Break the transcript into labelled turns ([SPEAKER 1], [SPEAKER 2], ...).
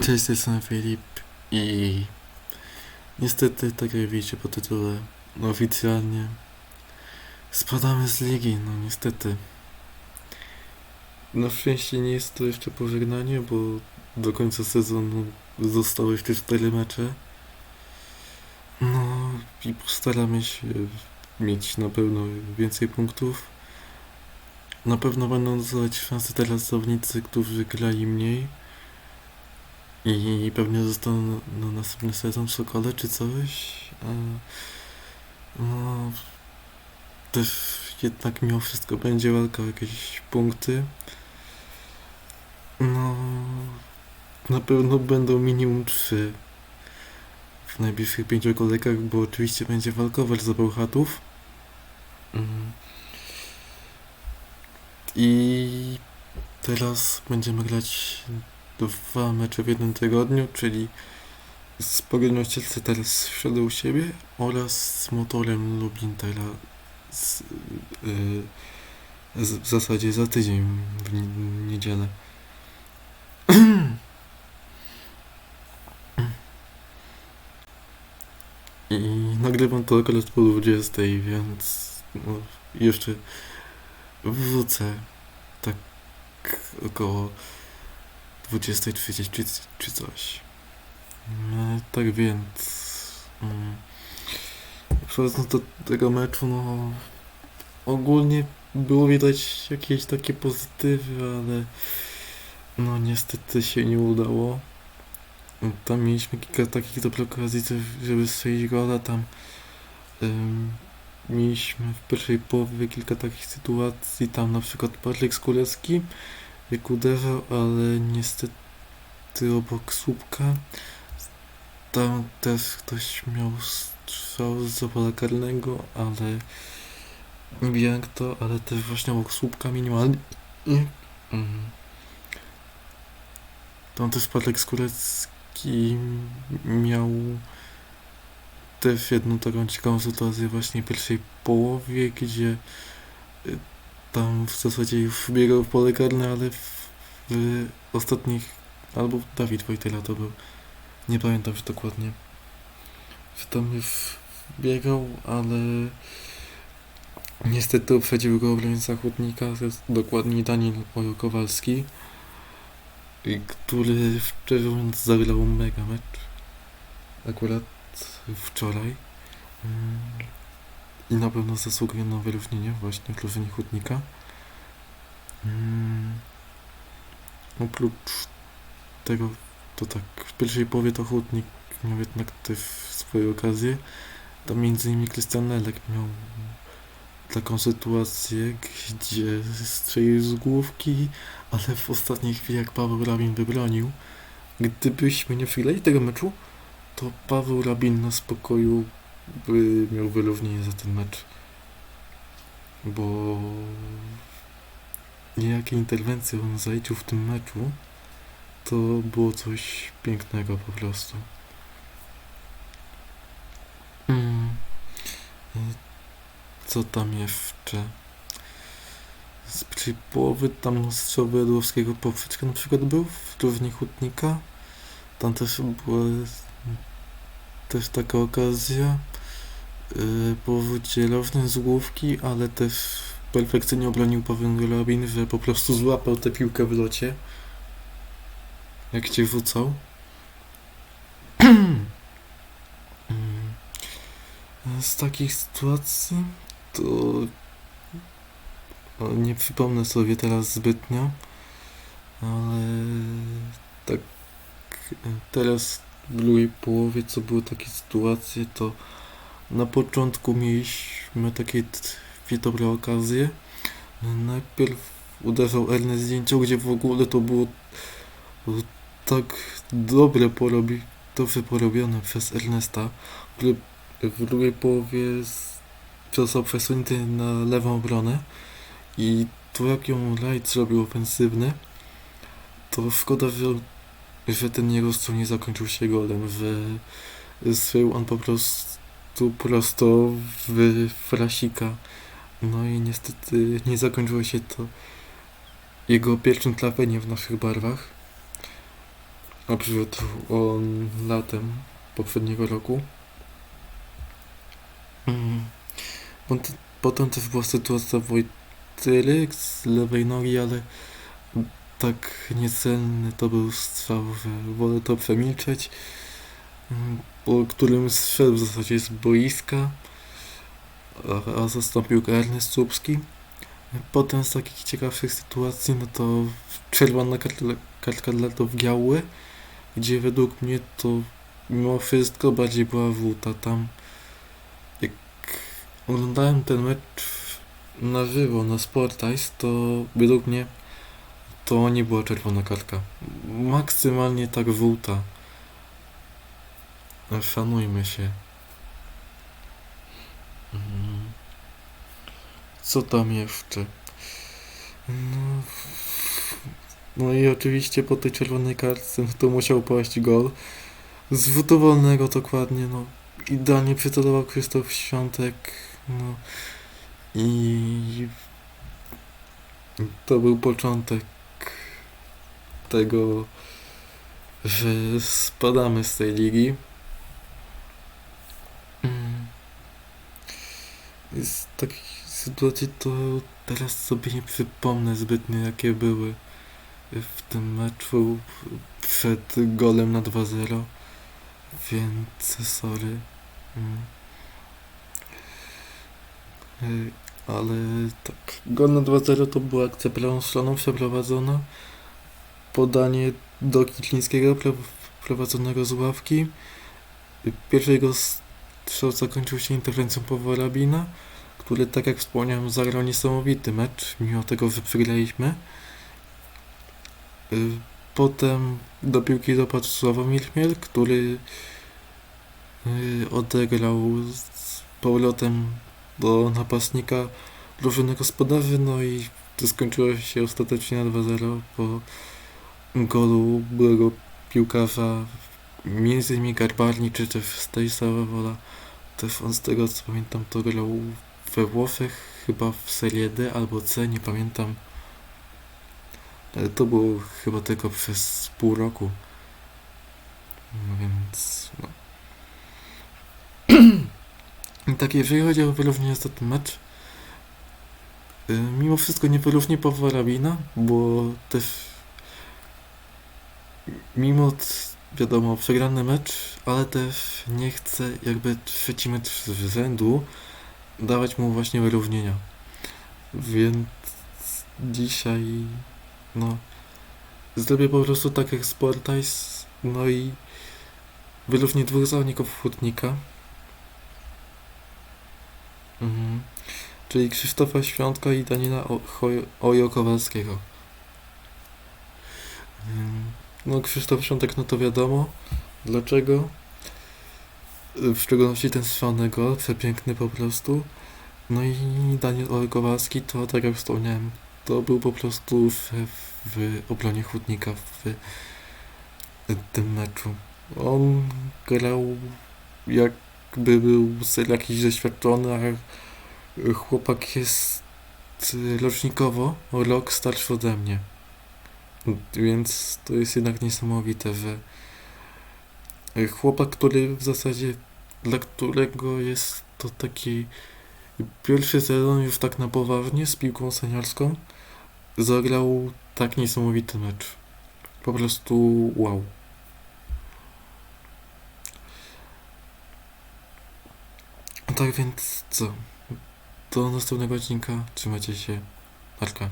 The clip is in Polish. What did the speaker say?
[SPEAKER 1] Cześć, jestem Filip i niestety, tak jak widzicie po tytule, oficjalnie spadamy z ligi, no niestety. Na szczęście nie jest to jeszcze pożegnanie, bo do końca sezonu zostały jeszcze 4 mecze. No i postaramy się mieć na pewno więcej punktów. Na pewno będą dostawać szansę teraz zawodnicy, którzy grali mniej. I pewnie zostaną na, na następny sezon w Sokole czy coś. A, no, też jednak mimo wszystko będzie walka o jakieś punkty. No, na pewno będą minimum trzy w najbliższych pięciu kolejkach, bo oczywiście będzie walkować za Bełchatów. Mm. I teraz będziemy grać dwa mecze w jednym tygodniu, czyli z Pogonią Cielce teraz w środę u siebie oraz z Motorem Lublin teraz yy, z, w zasadzie za tydzień w nie- niedzielę. I nagrywam to akurat po 20, więc no, jeszcze wrócę tak około 20.30 czy, coś. E, tak więc. Mm, przechodząc do tego meczu, no. Ogólnie było widać jakieś takie pozytywy, ale. No niestety się nie udało. Tam mieliśmy kilka takich dobrych okazji, żeby strzelić gola. Tam ym, mieliśmy w pierwszej połowie kilka takich sytuacji. Tam na przykład Patryk Skórecki jak uderzał, ale niestety obok słupka tam też ktoś miał strzał z pola karnego, ale nie wiem jak to, ale też właśnie obok słupka minimalnie. Mhm. Tam też Patryk Skórecki miał też jedną taką ciekawą sytuację właśnie w pierwszej połowie, gdzie y, tam w zasadzie już biegał w pole karne, ale w, w ostatnich, albo Dawid Wojtyla to był, nie pamiętam już dokładnie, że tam już biegał, ale niestety uprzedził go obrońca Chłodnika, to jest dokładnie Daniel Kowalski, który szczerze mówiąc zagrał mega mecz, akurat wczoraj. I na pewno zasługuje na wyróżnienie właśnie drużynie Hutnika. Mm. Oprócz tego, to tak, w pierwszej połowie to Hutnik miał jednak też swoje okazje. Tam między innymi Krystian Lelek miał taką sytuację, gdzie strzelił z główki, ale w ostatniej chwili jak Paweł Rabin wybronił. Gdybyśmy nie przegrali tego meczu, to Paweł Rabin na spokoju by miał wyróżnienie za ten mecz. Bo niejakie interwencje on zaliczył w tym meczu, to było coś pięknego po prostu. Mm. Co tam jeszcze? Z połowy tam strzał Wydłowskiego poprzeczka na przykład był w drużynie Hutnika. Tam też była też taka okazja yy, po rzucie rożnym z główki, ale też perfekcyjnie obronił Paweł Rabin, że po prostu złapał tę piłkę w locie. Jak cię rzucał? Z takich sytuacji to nie przypomnę sobie teraz zbytnio ale tak teraz w drugiej połowie, co były takie sytuacje, to na początku mieliśmy takie dwie dobre okazje. Najpierw uderzał Ernest zdjęcią, gdzie w ogóle to było, było tak dobre porobi, dobrze porobione przez Ernesta, który w drugiej połowie został przesunięty na lewą obronę. I to jak ją Light zrobił ofensywny, to szkoda, że że ten jego strzał nie zakończył się golem, że on po prostu prosto w Frasika. No i niestety nie zakończyło się to jego pierwszym trafieniem w naszych barwach. przyszedł on latem poprzedniego roku. Mm. Potem, potem też była sytuacja Wojtyly z lewej nogi, ale tak niecelny to był strzał, że wolę to przemilczeć, mm, po którym zszedł w zasadzie z boiska, a, zastąpił go Ernest Słupski. Potem z takich ciekawszych sytuacji, no to czerwona kartka, dla Dowgiały, gdzie według mnie to mimo wszystko bardziej była żółta. Tam jak oglądałem ten mecz na żywo na Sportice, to według mnie to nie była czerwona kartka. Maksymalnie tak żółta. Szanujmy się. Mm. Co tam jeszcze? No, no i oczywiście po tej czerwonej kartce no to musiał paść gol. Z rzutu wolnego dokładnie, no. Idealnie przycelował Krzysztof Świątek, no. I to był początek tego, że spadamy z tej ligi. Z takich sytuacji to teraz sobie nie przypomnę zbytnio jakie były w tym meczu przed golem na 2-0, więc sorry. Mm. Ale tak, gol na 2-0 to była akcja prawą stroną przeprowadzona. Podanie do Kitlińskiego pro- prowadzonego z ławki. Pierwszy jego strzał zakończył się interwencją Powolabina, który, tak jak wspomniałem, zagrał niesamowity mecz, mimo tego, że przegraliśmy. Y, Potem do piłki dopadł Sławomir Chmiel, który y, odegrał z powrotem do napastnika drużyny gospodarzy, no i to skończyło się ostatecznie na 2-0 po golu byłego piłkarza, między innymi Garbarni, czy też Stanisława Wola. Też on z tego co pamiętam to grał we Włoszech, chyba w Serie D albo C, nie pamiętam. Ale to było chyba tylko przez pół roku. No więc, no. Tak, jeżeli chodzi o wyrównanie za ten mecz, y, mimo wszystko nie wyróżnię Pawła Rabina, bo też mimo, wiadomo, przegrany mecz, ale też nie chcę jakby trzeci mecz z rzędu dawać mu właśnie wyróżnienia. Więc dzisiaj, no, zrobię po prostu tak jak Sportice, no i wyróżnię dwóch zawodników Hutnika. Mhm. Czyli Krzysztofa Świątka i Daniela O- No, Krzysztof Świątek, no to wiadomo. Dlaczego? Y, W szczególności ten strzał gol, przepiękny po prostu. No i Daniel Ojo Kowalski, to tak jak wspomniałem, to był po prostu szef w obronie Hutnika w tym meczu. On grał jakby był jakiś doświadczony, a chłopak jest y, rocznikowo rok starszy ode mnie. Więc to jest jednak niesamowite, że chłopak, który w zasadzie dla którego jest to taki pierwszy sezon już tak na poważnie z piłką seniorską, zagrał tak niesamowity mecz. Po prostu wow. Tak więc co? Do następnego odcinka. Trzymajcie się. Narka.